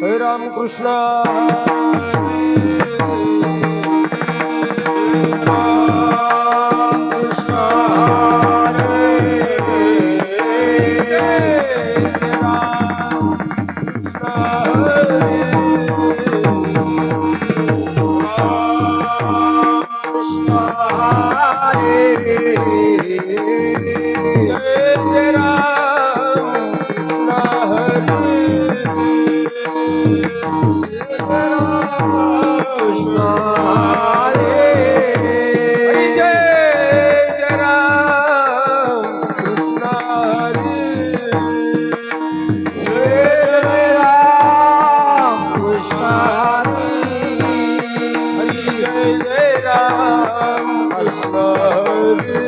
Hare Ram Krishna. Ram Krishna हरे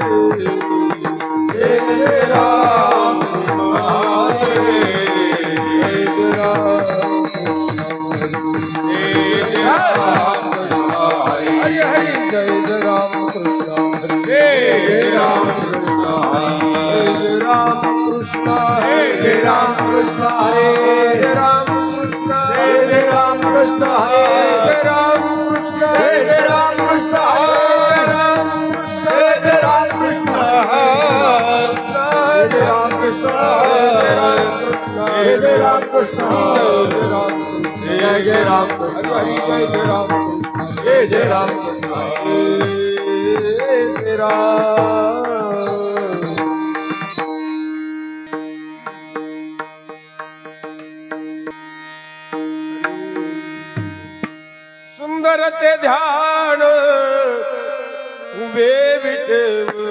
हे राम कृष्ण हरे हे राम कृष्ण कृष्ण जय राम जय जय राम हरि जय जय राम जय जय राम मेरा ਸੁੰਦਰ ਤੇ ਧਿਆਨ ਉਵੇ ਬਿਟਵੇ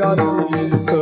Rasul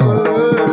amor.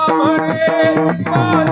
বাবরে